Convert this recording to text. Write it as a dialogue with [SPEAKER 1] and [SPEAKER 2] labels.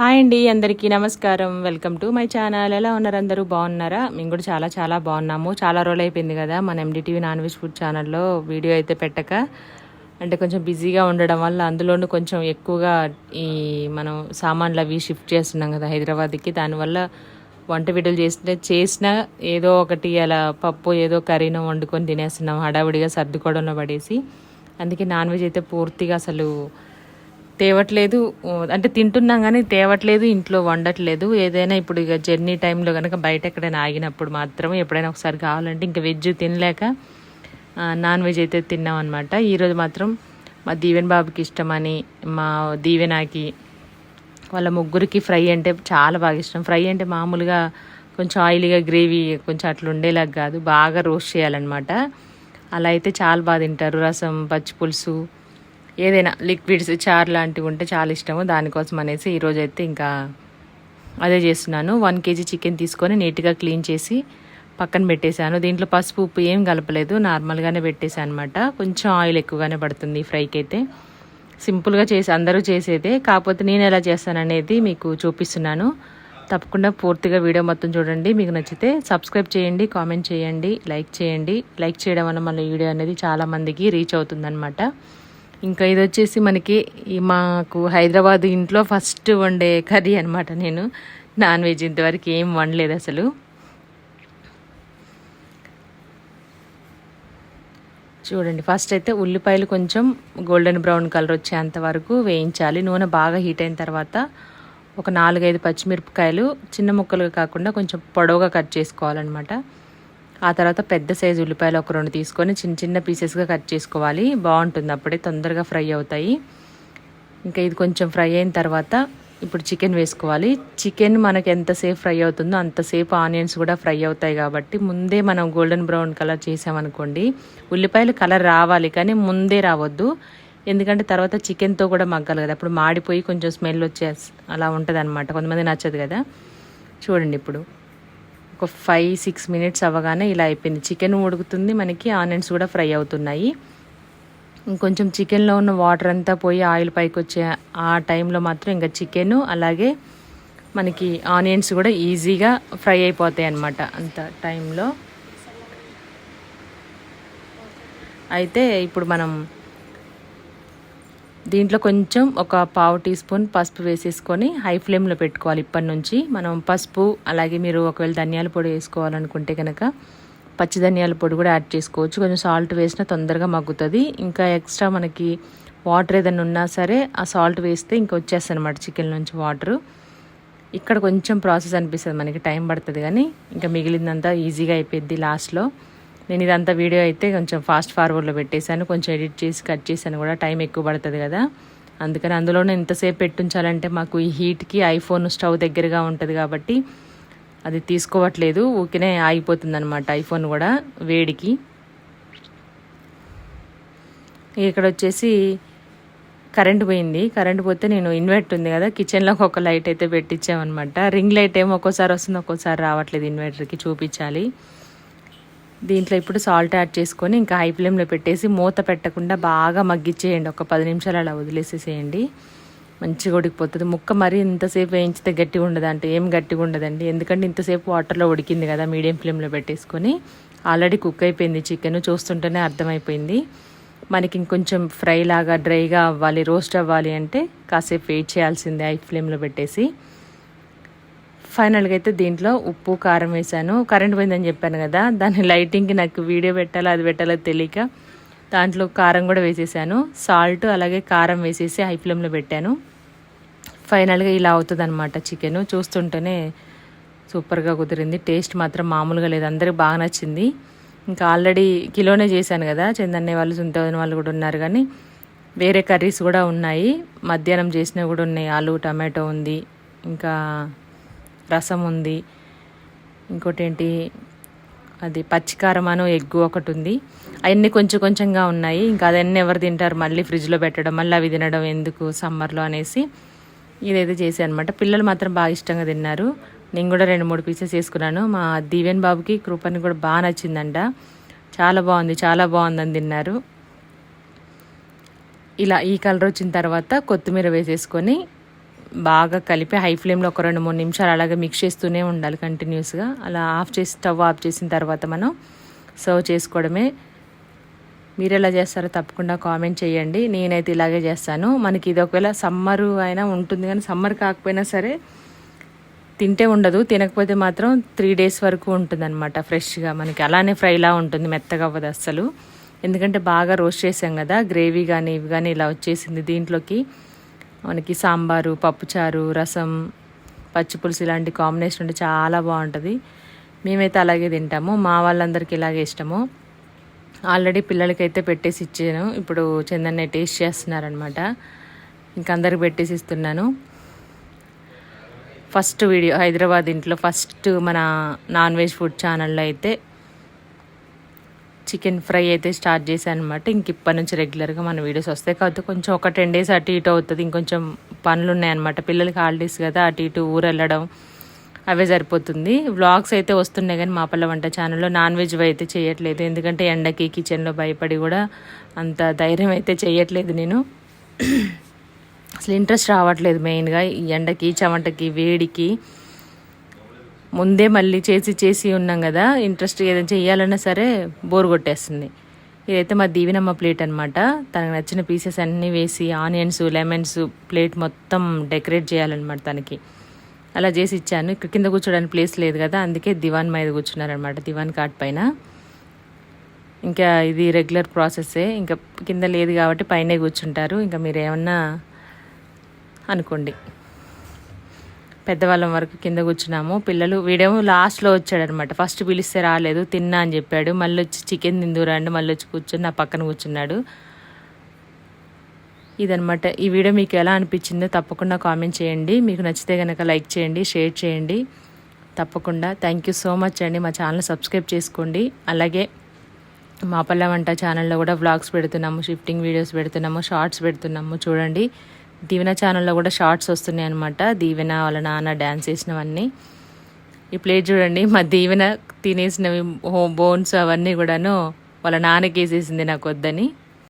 [SPEAKER 1] Hi అండి అందరికీ నమస్కారం. Welcome to my channel. ఎలా ఉన్నారు అందరూ? బాగున్నారా? మేము కూడా చాలా చాలా బాగున్నాము. చాలా రోజులు అయిపోయింది కదా మన ఎండిటీవీ నాన్ వెజ్ ఫుడ్ ఛానల్లో వీడియో అయితే పెట్టక. అంటే కొంచెం బిజీగా ఉండడం వల్ల అందులోనూ కొంచెం ఎక్కువగా ఈ మనం సామాన్లు అవి షిఫ్ట్ చేస్తున్నాం కదా హైదరాబాద్కి. దానివల్ల వంట వీడియోలు చేస్తే చేసినా ఏదో ఒకటి అలా పప్పు ఏదో కర్రీనో వండుకొని తినేస్తున్నాం. హడావిడిగా సర్దుకోవడంలో పడేసి. అందుకే నాన్ వెజ్ అయితే పూర్తిగా అసలు తేవట్లేదు. అంటే తింటున్నాం కానీ తేవట్లేదు ఇంట్లో వండట్లేదు. ఏదైనా ఇప్పుడు ఇక జర్నీ టైంలో కనుక బయట ఎక్కడైనా ఆగినప్పుడు మాత్రం ఎప్పుడైనా ఒకసారి కావాలంటే ఇంకా వెజ్ తినలేక నాన్ వెజ్ అయితే తిన్నాం అనమాట ఈరోజు మాత్రం మా దీవెన్ బాబుకి ఇష్టమని మా దీవెనాకి వాళ్ళ ముగ్గురికి ఫ్రై అంటే చాలా బాగా ఇష్టం. ఫ్రై అంటే మామూలుగా కొంచెం ఆయిలీగా గ్రేవీ కొంచెం అట్లా ఉండేలాగా కాదు బాగా రోస్ట్ చేయాలన్నమాట. అలా అయితే చాలా బాగా తింటారు. రసం పచ్చి పులుసు ఏదైనా లిక్విడ్స్ చార్ లాంటివి ఉంటే చాలా ఇష్టము. దానికోసం అనేసి ఈరోజు అయితే ఇంకా అదే చేస్తున్నాను. వన్ కేజీ చికెన్ తీసుకొని నీట్గా క్లీన్ చేసి పక్కన పెట్టేశాను. దీంట్లో పసుపు ఉప్పు ఏం కలపలేదు. నార్మల్గానే పెట్టేశాను అనమాట కొంచెం ఆయిల్ ఎక్కువగానే పడుతుంది ఫ్రైకి అయితే సింపుల్గా చేసి అందరూ చేసేదే. కాకపోతే నేను ఎలా చేస్తాననేది మీకు చూపిస్తున్నాను. తప్పకుండా పూర్తిగా వీడియో మొత్తం చూడండి. మీకు నచ్చితే సబ్స్క్రైబ్ చేయండి కామెంట్ చేయండి లైక్ చేయండి. లైక్ చేయడం వల్ల మన వీడియో అనేది చాలామందికి రీచ్ అవుతుందన్నమాట. ఇంకా ఇది వచ్చేసి మనకి మాకు హైదరాబాద్ ఇంట్లో ఫస్ట్ వండే కర్రీ అనమాట నేను. నాన్ వెజ్ ఇంతవరకు ఏం వండలేదు అసలు. చూడండి ఫస్ట్ అయితే ఉల్లిపాయలు కొంచెం గోల్డెన్ బ్రౌన్ కలర్ వచ్చేంత వరకు వేయించాలి. నూనె బాగా హీట్ అయిన తర్వాత ఒక నాలుగైదు పచ్చిమిరపకాయలు చిన్న ముక్కలుగా కాకుండా కొంచెం పొడవుగా కట్ చేసుకోవాలన్నమాట. ఆ తర్వాత పెద్ద సైజు ఉల్లిపాయలు ఒక రెండు తీసుకొని చిన్న చిన్న పీసెస్గా కట్ చేసుకోవాలి. బాగుంటుంది అప్పుడే తొందరగా ఫ్రై అవుతాయి. ఇంకా ఇది కొంచెం ఫ్రై అయిన తర్వాత ఇప్పుడు చికెన్ వేసుకోవాలి. చికెన్ మనకి ఎంతసేపు ఫ్రై అవుతుందో అంతసేపు ఆనియన్స్ కూడా ఫ్రై అవుతాయి కాబట్టి ముందే మనం గోల్డెన్ బ్రౌన్ కలర్ చేసామనుకోండి ఉల్లిపాయలు కలర్ రావాలి కానీ ముందే రావద్దు. ఎందుకంటే తర్వాత చికెన్తో కూడా మగ్గాలి కదా. అప్పుడు మాడిపోయి కొంచెం స్మెల్ వచ్చే అలా ఉంటుంది అనమాట కొంతమంది నచ్చదు కదా. చూడండి ఇప్పుడు. ఒక ఫైవ్ సిక్స్ మినిట్స్ అవ్వగానే ఇలా అయిపోయింది. చికెన్ ఉడుకుతుంది మనకి ఆనియన్స్ కూడా ఫ్రై అవుతున్నాయి. ఇంకొంచెం చికెన్లో ఉన్న వాటర్ అంతా పోయి ఆయిల్ పైకి వచ్చే ఆ టైంలో మాత్రం ఇంకా చికెన్ అలాగే మనకి ఆనియన్స్ కూడా ఈజీగా ఫ్రై అయిపోతాయి అన్నమాట అంత టైంలో అయితే ఇప్పుడు మనం దీంట్లో కొంచెం ఒక పావు టీ స్పూన్ పసుపు వేసేసుకొని హై ఫ్లేమ్లో పెట్టుకోవాలి ఇప్పటి నుంచి మనం పసుపు అలాగే మీరు ఒకవేళ ధనియాల పొడి వేసుకోవాలనుకుంటే కనుక పచ్చి ధనియాల పొడి కూడా యాడ్ చేసుకోవచ్చు. కొంచెం సాల్ట్ వేసినా తొందరగా మగ్గుతుంది. ఇంకా ఎక్స్ట్రా మనకి వాటర్ ఏదైనా ఉన్నా సరే ఆ సాల్ట్ వేస్తే ఇంకా వచ్చేస్తుంది అనమాట చికెన్ నుంచి వాటర్. ఇక్కడ కొంచెం ప్రాసెస్ అనిపిస్తుంది మనకి టైం పడుతుంది కానీ. ఇంకా మిగిలిందంతా ఈజీగా అయిపోద్ది లాస్ట్లో. నేను ఇదంతా వీడియో అయితే కొంచెం ఫాస్ట్ ఫార్వర్డ్లో పెట్టేశాను. కొంచెం ఎడిట్ చేసి కట్ చేశాను కూడా. టైం ఎక్కువ పడుతుంది కదా. అందుకని అందులోనే ఇంతసేపు పెట్టుంచాలంటే మాకు ఈ హీట్కి ఐఫోన్ స్టవ్ దగ్గరగా ఉంటుంది కాబట్టి అది తీసుకోవట్లేదు. ఊకినే ఆగిపోతుందనమాట ఐఫోన్ కూడా వేడికి. ఇక్కడ వచ్చేసి కరెంట్ పోయింది. కరెంట్ పోతే నేను ఇన్వర్టర్ ఉంది కదా. కిచెన్లో ఒక లైట్ అయితే పెట్టించామన్నమాట. రింగ్ లైట్ ఏమో ఒక్కోసారి వస్తుంది ఒక్కోసారి రావట్లేదు ఇన్వర్టర్కి చూపించాలి. దీంట్లో ఇప్పుడు సాల్ట్ యాడ్ చేసుకొని ఇంకా హై ఫ్లేమ్లో పెట్టేసి మూత పెట్టకుండా బాగా మగ్గిచ్చేయండి. ఒక పది నిమిషాలు అలా వదిలేసేసేయండి. మంచిగా ఉడికిపోతుంది. ముక్క మరీ ఇంతసేపు వేయించితే గట్టిగా ఉండదు అంటే ఏం గట్టిగా ఉండదండి. ఎందుకంటే ఇంతసేపు వాటర్లో ఉడికింది కదా మీడియం ఫ్లేమ్లో పెట్టేసుకొని. ఆల్రెడీ కుక్ అయిపోయింది చికెన్ చూస్తుంటేనే అర్థమైపోయింది. మనకి ఇంకొంచెం ఫ్రై లాగా డ్రైగా అవ్వాలి రోస్ట్ అవ్వాలి అంటే కాసేపు వెయిట్ చేయాల్సిందే హై ఫ్లేమ్లో పెట్టేసి. ఫైనల్గా అయితే దీంట్లో ఉప్పు కారం వేసాను కరెంట్ పోయిందని చెప్పాను కదా దాని లైటింగ్కి నాకు వీడియో పెట్టాలో అది పెట్టాలో తెలియక దాంట్లో కారం కూడా వేసేసాను. సాల్ట్ అలాగే కారం వేసేసి హై ఫ్లేమ్లో పెట్టాను. ఫైనల్గా ఇలా అవుతుంది అనమాట చికెన్. చూస్తుంటేనే సూపర్గా కుదిరింది. టేస్ట్ మాత్రం మామూలుగా లేదు. అందరికి బాగా నచ్చింది. ఇంకా ఆల్రెడీ కిలోనే చేశాను కదా చందన్నే వాళ్ళు సుంతవదిన వాళ్ళు కూడా ఉన్నారు కానీ వేరే కర్రీస్ కూడా ఉన్నాయి. మధ్యాహ్నం చేసినవి కూడా ఉన్నాయి. ఆలు టమాటో ఉంది. ఇంకా రసం ఉంది ఇంకోటి ఏంటి అది పచ్చికారం అను ఎగ్గు ఒకటి ఉంది అవన్నీ కొంచెం కొంచెంగా ఉన్నాయి. ఇంకా అదన్నీ ఎవరు తింటారు? మళ్ళీ ఫ్రిడ్జ్లో పెట్టడం మళ్ళీ అవి తినడం ఎందుకు సమ్మర్లో అనేసి ఇదైతే చేశాను అనమాట పిల్లలు మాత్రం బాగా ఇష్టంగా తిన్నారు. నేను కూడా రెండు మూడు పీసెస్ వేసుకున్నాను మా దీవెన్ బాబుకి కృపని కూడా బాగా నచ్చిందంట. చాలా బాగుంది చాలా బాగుందని తిన్నారు. ఇలా ఈ కలర్ వచ్చిన తర్వాత కొత్తిమీర వేసేసుకొని బాగా కలిపి హై ఫ్లేమ్లో ఒక రెండు మూడు నిమిషాలు అలాగే మిక్స్ చేస్తూనే ఉండాలి కంటిన్యూస్గా అలా ఆఫ్ చేసి స్టవ్ ఆఫ్ చేసిన తర్వాత మనం సర్వ్ చేసుకోవడమే. మీరు ఎలా చేస్తారో తప్పకుండా కామెంట్ చేయండి. నేనైతే ఇలాగే చేస్తాను. మనకి ఇది ఒకవేళ సమ్మర్ అయినా ఉంటుంది కానీ సమ్మర్ కాకపోయినా సరే తింటే ఉండదు. తినకపోతే మాత్రం త్రీ డేస్ వరకు ఉంటుంది అనమాట ఫ్రెష్గా మనకి అలానే ఫ్రైలా ఉంటుంది మెత్తగా అవ్వదు అస్సలు. ఎందుకంటే బాగా రోస్ట్ చేసాం కదా గ్రేవీ కానీ ఇవి కానీ ఇలా వచ్చేసింది దీంట్లోకి. మనకి సాంబారు పప్పుచారు రసం పచ్చిపులుసు ఇలాంటి కాంబినేషన్ ఉంటే చాలా బాగుంటుంది. మేమైతే అలాగే తింటాము. మా వాళ్ళందరికీ ఇలాగే ఇష్టము. ఆల్రెడీ పిల్లలకైతే పెట్టేసి ఇచ్చాను. ఇప్పుడు చందన్న టేస్ట్ చేస్తున్నారనమాట ఇంక అందరికి పెట్టేసి ఇస్తున్నాను. ఫస్ట్ వీడియో హైదరాబాద్ ఇంట్లో ఫస్ట్ మన నాన్ వెజ్ ఫుడ్ ఛానల్లో అయితే చికెన్ ఫ్రై అయితే స్టార్ట్ చేశాను అనమాట ఇంక ఇప్పటి నుంచి రెగ్యులర్గా మన వీడియోస్ వస్తాయి. కాకపోతే కొంచెం ఒక టెన్ డేస్ అటు ఇటు అవుతుంది. ఇంకొంచెం పనులు ఉన్నాయన్నమాట పిల్లలకి హాలిడేస్ కదా అటు ఇటు ఊరు వెళ్ళడం అవే సరిపోతుంది. వ్లాగ్స్ అయితే వస్తున్నాయి కానీ మా పల్ల వంట ఛానల్లో నాన్ వెజ్ అయితే చేయట్లేదు. ఎందుకంటే ఎండకి కిచెన్లో భయపడి కూడా అంత ధైర్యం అయితే చేయట్లేదు నేను. అసలు ఇంట్రెస్ట్ రావట్లేదు మెయిన్గా ఈ ఎండకి చెమటకి వేడికి. ముందే మళ్ళీ చేసి చేసి ఉన్నాం కదా. ఇంట్రెస్ట్ ఏదైనా చేయాలన్నా సరే బోర్ కొట్టేస్తుంది. ఇదైతే మా దీవెనమ్మ ప్లేట్ అనమాట తనకు నచ్చిన పీసెస్ అన్నీ వేసి ఆనియన్స్ లెమన్స్ ప్లేట్ మొత్తం డెకరేట్ చేయాలన్నమాట తనకి. అలా చేసి ఇచ్చాను. ఇక్కడ కింద కూర్చోడానికి ప్లేస్ లేదు కదా. అందుకే దివాన్ మీద కూర్చున్నారనమాట దివాన్ కాట్ పైన. ఇంకా ఇది రెగ్యులర్ ప్రాసెస్సే. ఇంకా కింద లేదు కాబట్టి పైనే కూర్చుంటారు. ఇంకా మీరు ఏమన్నా అనుకోండి. పెద్దవాళ్ళం వరకు కింద కూర్చున్నాము. పిల్లలు వీడేమో లాస్ట్లో వచ్చాడనమాట. ఫస్ట్ పిలిస్తే రాలేదు తిన్నా అని చెప్పాడు. మళ్ళీ వచ్చి చికెన్ తిందురండి మళ్ళీ వచ్చి కూర్చొని నా పక్కన కూర్చున్నాడు. ఇదనమాట. ఈ వీడియో మీకు ఎలా అనిపించిందో తప్పకుండా కామెంట్ చేయండి. మీకు నచ్చితే కనుక లైక్ చేయండి షేర్ చేయండి. తప్పకుండా. థ్యాంక్ యూ సో మచ్ అండి. మా ఛానల్ సబ్స్క్రైబ్ చేసుకోండి. అలాగే మా పల్ల వంట ఛానల్లో కూడా వ్లాగ్స్ పెడుతున్నాము షిఫ్టింగ్ వీడియోస్ పెడుతున్నాము షార్ట్స్ పెడుతున్నాము. చూడండి. దీవెన ఛానల్లో కూడా షార్ట్స్ వస్తున్నాయి అనమాట దీవెన వాళ్ళ నాన్న డ్యాన్స్ చేసినవన్నీ. ఈ ప్లేట్ చూడండి మా దీవెన తినేసినవి బోన్స్ అవన్నీ కూడాను వాళ్ళ నాన్నకి వేసేసింది నాకు వద్దని.